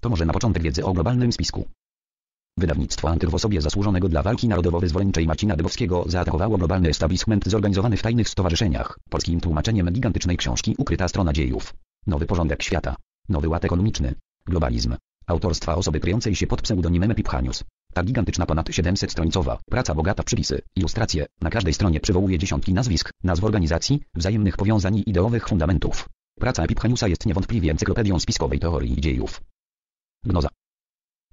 To może na początek wiedzy o globalnym spisku. Wydawnictwo Antyr w osobie zasłużonego dla walki narodowo-wyzwoleńczej Marcina Dybowskiego zaatakowało globalny establishment zorganizowany w tajnych stowarzyszeniach, polskim tłumaczeniem gigantycznej książki Ukryta strona dziejów. Nowy porządek świata. Nowy ład ekonomiczny. Globalizm. Autorstwa osoby kryjącej się pod pseudonimem Epiphanius. Ta gigantyczna ponad 700-stronicowa praca bogata w przypisy, ilustracje, na każdej stronie przywołuje dziesiątki nazwisk, nazw organizacji, wzajemnych powiązań i ideowych fundamentów. Praca Epiphaniusa jest niewątpliwie encyklopedią spiskowej teorii dziejów. Gnoza.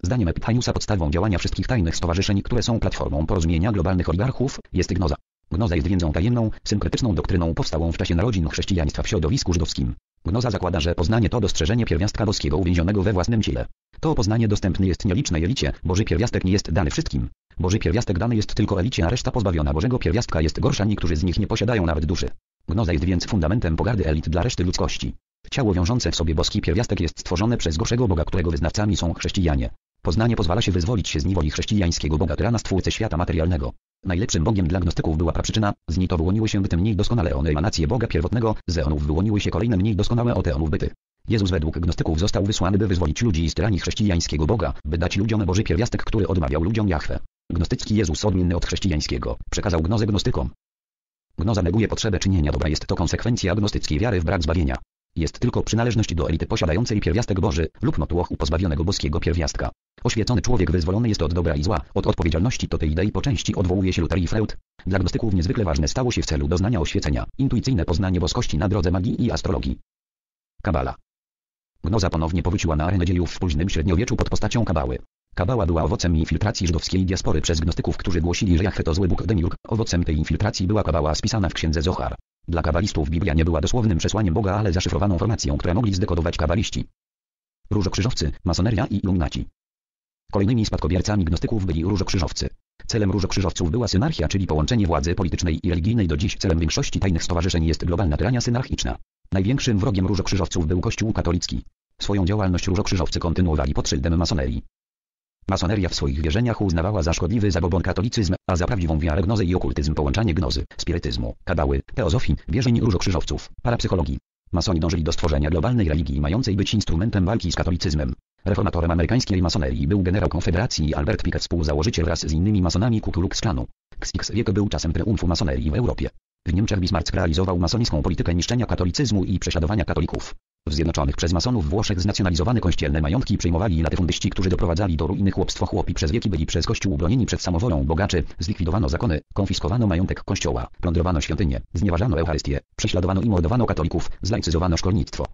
Zdaniem Epiphaniusa podstawą działania wszystkich tajnych stowarzyszeń, które są platformą porozumienia globalnych oligarchów, jest gnoza. Gnoza jest wiedzą tajemną, synkretyczną doktryną powstałą w czasie narodzin chrześcijaństwa w środowisku żydowskim. Gnoza zakłada, że poznanie to dostrzeżenie pierwiastka boskiego uwięzionego we własnym ciele. To poznanie dostępny jest nielicznej elicie, Boży pierwiastek nie jest dany wszystkim. Boży pierwiastek dany jest tylko elicie, a reszta pozbawiona Bożego pierwiastka jest gorsza, niektórzy z nich nie posiadają nawet duszy. Gnoza jest więc fundamentem pogardy elit dla reszty ludzkości. Ciało wiążące w sobie boski pierwiastek jest stworzone przez gorszego Boga, którego wyznawcami są chrześcijanie. Poznanie pozwala się wyzwolić się z niewoli chrześcijańskiego Boga tyrana stwórcy świata materialnego. Najlepszym Bogiem dla gnostyków była praprzyczyna, z niej to wyłoniły się byty mniej doskonale one emanacje Boga pierwotnego, z eonów wyłoniły się kolejne mniej doskonałe od eonów byty. Jezus według gnostyków został wysłany by wyzwolić ludzi z tyranii chrześcijańskiego Boga, by dać ludziom Boży pierwiastek, który odmawiał ludziom Jahwe. Gnostycki Jezus odmienny od chrześcijańskiego, przekazał gnozę gnostykom. Gnoza neguje potrzebę czynienia dobra jest to konsekwencja agnostyckiej wiary w brak zbawienia. Jest tylko przynależność do elity posiadającej pierwiastek Boży, lub notłochu pozbawionego boskiego pierwiastka. Oświecony człowiek wyzwolony jest od dobra i zła, od odpowiedzialności do tej idei po części odwołuje się Luther i Freud. Dla gnostyków niezwykle ważne stało się w celu doznania oświecenia, intuicyjne poznanie boskości na drodze magii i astrologii. Kabala. Gnoza ponownie powróciła na arenę dziejów w późnym średniowieczu pod postacią kabały. Kabała była owocem infiltracji żydowskiej diaspory przez gnostyków, którzy głosili, że Jachwe to zły Bóg Demiurg. Owocem tej infiltracji była kabała spisana w księdze Zohar. Dla kabalistów Biblia nie była dosłownym przesłaniem Boga, ale zaszyfrowaną formacją, które mogli zdekodować kabaliści. Różokrzyżowcy, masoneria i illuminaci. Kolejnymi spadkobiercami gnostyków byli różokrzyżowcy. Celem różokrzyżowców była synarchia, czyli połączenie władzy politycznej i religijnej. Do dziś celem większości tajnych stowarzyszeń jest globalna tyrania synarchiczna. Największym wrogiem różokrzyżowców był Kościół katolicki. Swoją działalność różokrzyżowcy kontynuowali pod szyldem masonerii. Masoneria w swoich wierzeniach uznawała za szkodliwy zabobon katolicyzm, a za prawdziwą wiarę gnozę i okultyzm połączanie gnozy, spirytyzmu, kadały, teozofii, wierzeń różokrzyżowców, parapsychologii. Masoni dążyli do stworzenia globalnej religii mającej być instrumentem walki z katolicyzmem. Reformatorem amerykańskiej masonerii był generał Konfederacji Albert Pickett współzałożyciel wraz z innymi masonami Ku Klux Klanu. XX wiek był czasem triumfu masonerii w Europie. W Niemczech Bismarck realizował masonicką politykę niszczenia katolicyzmu i prześladowania katolików. W zjednoczonych przez masonów Włoszech znacjonalizowane kościelne majątki przejmowali latyfundyści, którzy doprowadzali do ruiny chłopstwo chłopi przez wieki byli przez kościół ubronieni przed samowolą bogaczy, zlikwidowano zakony, konfiskowano majątek kościoła, plądrowano świątynie, znieważano Eucharystię, prześladowano i mordowano katolików, zlaicyzowano szkolnictwo.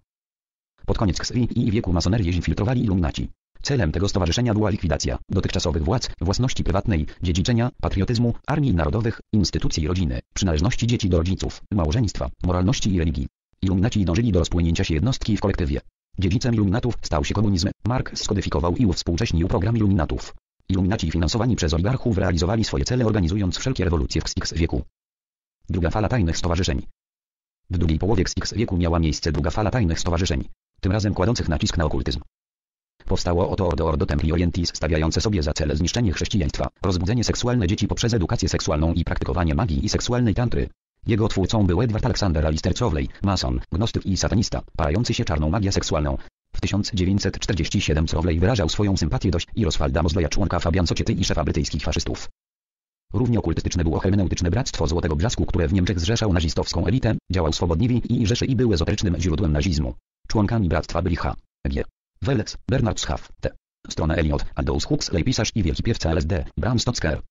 Pod koniec XVI i wieku masonerię infiltrowali iluminaci. Celem tego stowarzyszenia była likwidacja dotychczasowych władz, własności prywatnej, dziedziczenia, patriotyzmu, armii narodowych, instytucji rodziny, przynależności dzieci do rodziców, małżeństwa, moralności i religii. Iluminaci dążyli do rozpłynięcia się jednostki w kolektywie. Dziedzicem iluminatów stał się komunizm. Marx skodyfikował i uwspółcześnił program iluminatów. Iluminaci finansowani przez oligarchów realizowali swoje cele organizując wszelkie rewolucje w XX wieku. Druga fala tajnych stowarzyszeń. W drugiej połowie XX wieku miała miejsce druga fala tajnych stowarzyszeń, tym razem kładących nacisk na okultyzm. Powstało oto Ordo Ordo Templi Orientis stawiające sobie za cel zniszczenie chrześcijaństwa, rozbudzenie seksualne dzieci poprzez edukację seksualną i praktykowanie magii i seksualnej tantry. Jego twórcą był Edward Alexander Alistair Crowley, mason, gnostyk i satanista, parający się czarną magię seksualną. W 1947 Crowley wyrażał swoją sympatię do i Roswalda Mosleya członka Fabian Society i szefa brytyjskich faszystów. Równie okultystyczne było hermeneutyczne Bractwo Złotego Brzasku, które w Niemczech zrzeszał nazistowską elitę, działał swobodliwie i Rzeszy i był ezoterycznym źródłem nazizmu. Członkami bractwa byli H. G. Wellec, Bernard Schaff, T. Strona Eliot, Aldous Huxley pisarz i wielki piewca LSD, Bram Stoker.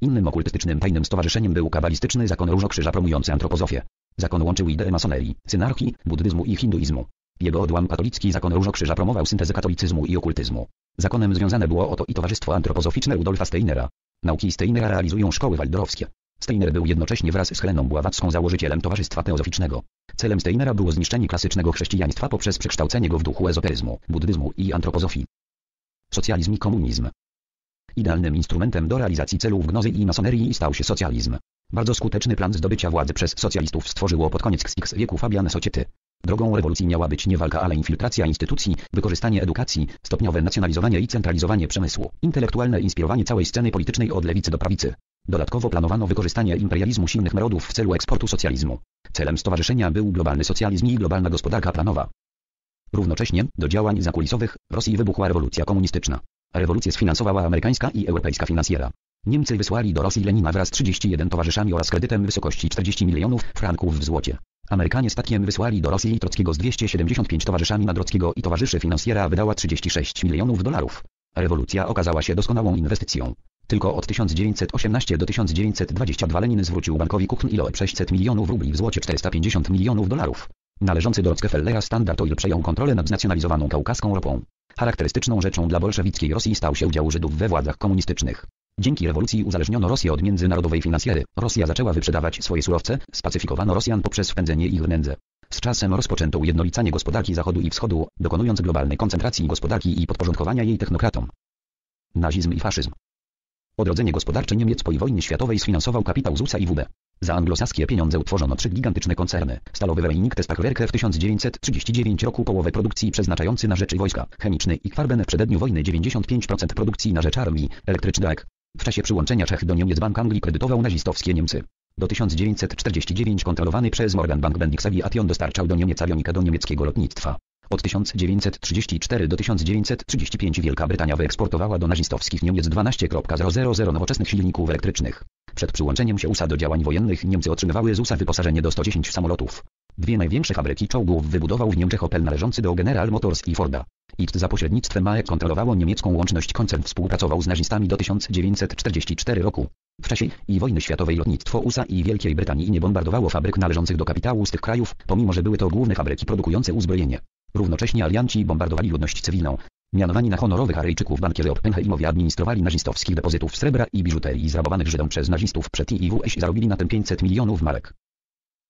Innym okultystycznym tajnym stowarzyszeniem był kabalistyczny zakon Różokrzyża promujący antropozofię. Zakon łączył idee masonerii, synarchii, buddyzmu i hinduizmu. Jego odłam katolicki zakon Różokrzyża promował syntezę katolicyzmu i okultyzmu. Zakonem związane było oto i Towarzystwo Antropozoficzne Rudolfa Steinera. Nauki Steinera realizują szkoły waldorowskie. Steiner był jednocześnie wraz z Heleną Bławacką założycielem Towarzystwa Teozoficznego. Celem Steinera było zniszczenie klasycznego chrześcijaństwa poprzez przekształcenie go w duchu ezoteryzmu, buddyzmu i antropozofii. Socjalizm i komunizm. Idealnym instrumentem do realizacji celów gnozy i masonerii stał się socjalizm. Bardzo skuteczny plan zdobycia władzy przez socjalistów stworzyło pod koniec XX wieku Fabian Society. Drogą rewolucji miała być nie walka, ale infiltracja instytucji, wykorzystanie edukacji, stopniowe nacjonalizowanie i centralizowanie przemysłu, intelektualne inspirowanie całej sceny politycznej od lewicy do prawicy. Dodatkowo planowano wykorzystanie imperializmu silnych narodów w celu eksportu socjalizmu. Celem stowarzyszenia był globalny socjalizm i globalna gospodarka planowa. Równocześnie, do działań zakulisowych, w Rosji wybuchła rewolucja komunistyczna. Rewolucję sfinansowała amerykańska i europejska finansjera. Niemcy wysłali do Rosji Lenina wraz z 31 towarzyszami oraz kredytem wysokości 40 milionów franków w złocie. Amerykanie statkiem wysłali do Rosji Trockiego z 275 towarzyszami Nadrockiego i towarzyszy finansjera wydała 36 milionów dolarów. Rewolucja okazała się doskonałą inwestycją. Tylko od 1918 do 1922 Lenin zwrócił bankowi Kuchn ilo 600 milionów rubli w złocie 450 milionów dolarów. Należący do Rockefellera Standard Oil przejął kontrolę nad znacjonalizowaną kaukaską ropą. Charakterystyczną rzeczą dla bolszewickiej Rosji stał się udział Żydów we władzach komunistycznych. Dzięki rewolucji uzależniono Rosję od międzynarodowej finansjery. Rosja zaczęła wyprzedawać swoje surowce, spacyfikowano Rosjan poprzez wpędzenie ich w nędzę. Z czasem rozpoczęto ujednolicanie gospodarki Zachodu i Wschodu, dokonując globalnej koncentracji gospodarki i podporządkowania jej technokratom. Nazizm i faszyzm. Odrodzenie gospodarcze Niemiec po wojnie światowej sfinansował kapitał ZUSA i WB. Za anglosaskie pieniądze utworzono trzy gigantyczne koncerny. Stalowy Weinig Testachwerke w 1939 roku połowę produkcji przeznaczający na rzeczy wojska, chemiczny i Kwarben w przededniu wojny 95% produkcji na rzecz armii, elektryczny W czasie przyłączenia Czech do Niemiec Bank Anglii kredytował nazistowskie Niemcy. Do 1949 kontrolowany przez Morgan Bank Bendix Aviation dostarczał do Niemiec avionika do niemieckiego lotnictwa. Od 1934 do 1935 Wielka Brytania wyeksportowała do nazistowskich Niemiec 12.000 nowoczesnych silników elektrycznych. Przed przyłączeniem się USA do działań wojennych Niemcy otrzymywały z USA wyposażenie do 110 samolotów. Dwie największe fabryki czołgów wybudował w Niemczech Opel należący do General Motors i Forda. ICT za pośrednictwem MAE kontrolowało niemiecką łączność koncern współpracował z nazistami do 1944 roku. W czasie i wojny światowej lotnictwo USA i Wielkiej Brytanii nie bombardowało fabryk należących do kapitału z tych krajów, pomimo że były to główne fabryki produkujące uzbrojenie. Równocześnie alianci bombardowali ludność cywilną. Mianowani na honorowych Aryjczyków bankierzy Oppenheimowie administrowali nazistowskich depozytów srebra i biżuterii zrabowanych Żydom przez nazistów przed IWS zarobili na tym 500 milionów marek.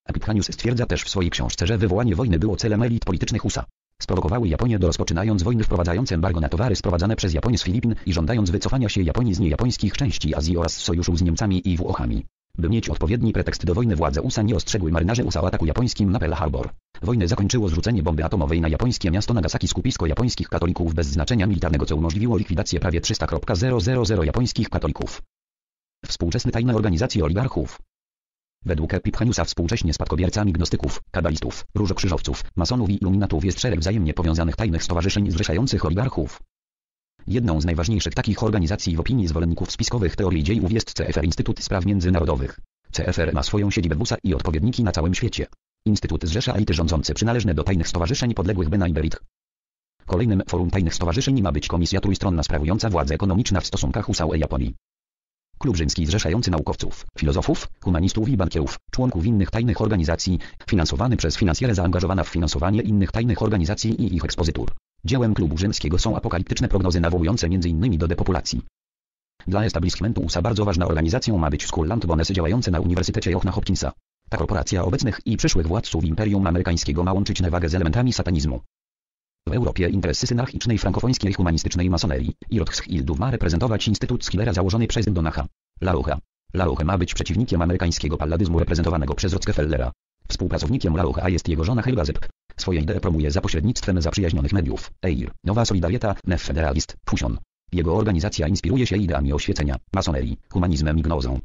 Epiphanius stwierdza też w swojej książce, że wywołanie wojny było celem elit politycznych USA. Sprowokowały Japonię do rozpoczynając wojny wprowadzając embargo na towary sprowadzane przez Japonię z Filipin i żądając wycofania się Japonii z niejapońskich części Azji oraz sojuszu z Niemcami i Włochami. By mieć odpowiedni pretekst do wojny władze USA nie ostrzegły marynarze USA o ataku japońskim na Pearl Harbor. Wojnę zakończyło zrzucenie bomby atomowej na japońskie miasto Nagasaki skupisko japońskich katolików bez znaczenia militarnego co umożliwiło likwidację prawie 300.000 japońskich katolików. Współczesne tajne organizacje oligarchów. Według Epiphaniusa współcześnie spadkobiercami gnostyków, kabalistów, różokrzyżowców, masonów i iluminatów jest szereg wzajemnie powiązanych tajnych stowarzyszeń zrzeszających oligarchów. Jedną z najważniejszych takich organizacji w opinii zwolenników spiskowych teorii dziejów jest CFR Instytut Spraw Międzynarodowych. CFR ma swoją siedzibę w USA i odpowiedniki na całym świecie. Instytut zrzesza elity rządzące przynależne do tajnych stowarzyszeń podległych Benajberit. Kolejnym forum tajnych stowarzyszeń ma być Komisja Trójstronna sprawująca władzę ekonomiczna w stosunkach USA i Japonii. Klub rzymski zrzeszający naukowców, filozofów, humanistów i bankierów, członków innych tajnych organizacji, finansowany przez finansjerę zaangażowana w finansowanie innych tajnych organizacji i ich ekspozytur. Dziełem klubu rzymskiego są apokaliptyczne prognozy nawołujące m.in. do depopulacji. Dla establishmentu USA bardzo ważna organizacją ma być School Land Bones działające na Uniwersytecie Johna Hopkinsa. Ta korporacja obecnych i przyszłych władców Imperium Amerykańskiego ma łączyć nawagę z elementami satanizmu. W Europie interesy synarchicznej frankofońskiej humanistycznej masonerii i Rothschildów ma reprezentować Instytut Skillera założony przez Donacha. Larucha. Laruche ma być przeciwnikiem amerykańskiego palladyzmu reprezentowanego przez Rockefellera. Współpracownikiem Larucha jest jego żona Helga Zepp. Swoje idee promuje za pośrednictwem zaprzyjaźnionych mediów. EIR, Nowa Solidarieta, Nef Federalist, Fusion. Jego organizacja inspiruje się ideami oświecenia, masonerii, humanizmem i gnozą.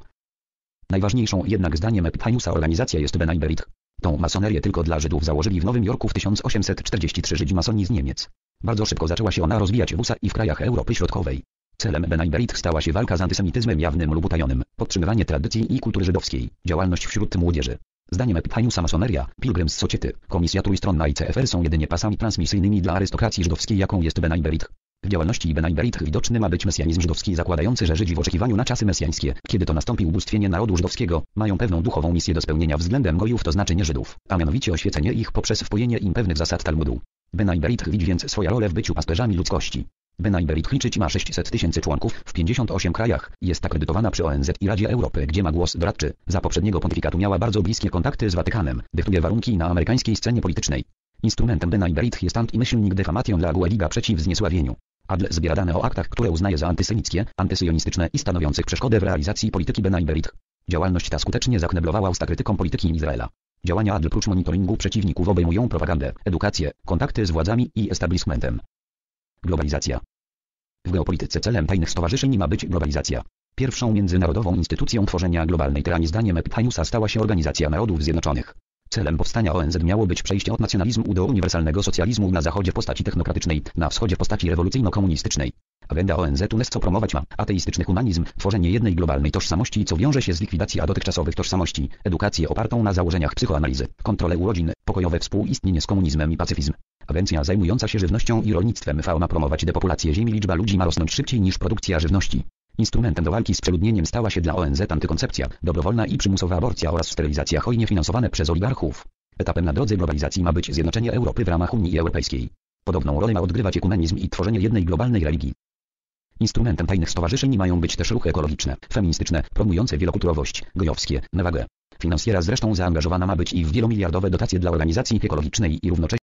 Najważniejszą jednak zdaniem Epiphanusa organizacja jest Benaiberit. Tą masonerię tylko dla Żydów założyli w Nowym Jorku w 1843 Żydzi masoni z Niemiec. Bardzo szybko zaczęła się ona rozwijać w USA i w krajach Europy Środkowej. Celem Benaiberit stała się walka z antysemityzmem jawnym lub utajonym, podtrzymywanie tradycji i kultury żydowskiej, działalność wśród młodzieży. Zdaniem Epiphanusa masoneria, Pilgrims Society, Komisja Trójstronna i CFR są jedynie pasami transmisyjnymi dla arystokracji żydowskiej jaką jest Benaiberit. W działalności Benaiberit widoczny ma być mesjanizm żydowski zakładający, że Żydzi w oczekiwaniu na czasy mesjańskie, kiedy to nastąpi ubóstwienie narodu żydowskiego, mają pewną duchową misję do spełnienia względem gojów to znaczy nie Żydów, a mianowicie oświecenie ich poprzez wpojenie im pewnych zasad Talmudu. Benaiberit widzi więc swoją rolę w byciu pasterzami ludzkości. Benaiberit liczyć ma 600 tysięcy członków w 58 krajach, jest akredytowana przy ONZ i Radzie Europy, gdzie ma głos doradczy. Za poprzedniego pontyfikatu miała bardzo bliskie kontakty z Watykanem, dyktuje warunki na amerykańskiej scenie politycznej. Instrumentem Benaiberit jest anti-myślnik defamation la Gueliga przeciw zniesławieniu. Adl zbiera dane o aktach, które uznaje za antysemickie, antysyjonistyczne i stanowiących przeszkodę w realizacji polityki Benaiberit. Działalność ta skutecznie zakneblowała usta krytykom polityki Izraela. Działania ADL prócz monitoringu przeciwników obejmują propagandę, edukację, kontakty z władzami i establishmentem. Globalizacja. W geopolityce celem tajnych stowarzyszeń ma być globalizacja. Pierwszą międzynarodową instytucją tworzenia globalnej tyranii zdaniem Epiphanusa stała się Organizacja Narodów Zjednoczonych. Celem powstania ONZ miało być przejście od nacjonalizmu do uniwersalnego socjalizmu na zachodzie postaci technokratycznej, na wschodzie postaci rewolucyjno-komunistycznej. Agenda ONZ UNESCO promować ma ateistyczny humanizm, tworzenie jednej globalnej tożsamości, co wiąże się z likwidacją dotychczasowych tożsamości, edukację opartą na założeniach psychoanalizy, kontrolę urodzin, pokojowe współistnienie z komunizmem i pacyfizm. Agencja zajmująca się żywnością i rolnictwem FAO ma promować depopulację ziemi. Liczba ludzi ma rosnąć szybciej niż produkcja żywności. Instrumentem do walki z przeludnieniem stała się dla ONZ antykoncepcja, dobrowolna i przymusowa aborcja oraz sterylizacja hojnie finansowane przez oligarchów. Etapem na drodze globalizacji ma być zjednoczenie Europy w ramach Unii Europejskiej. Podobną rolę ma odgrywać ekumenizm i tworzenie jednej globalnej religii. Instrumentem tajnych stowarzyszeń mają być też ruchy ekologiczne, feministyczne, promujące wielokulturowość, gojowskie, nawagę. Finansjera zresztą zaangażowana ma być i w wielomiliardowe dotacje dla organizacji ekologicznej i równocześnie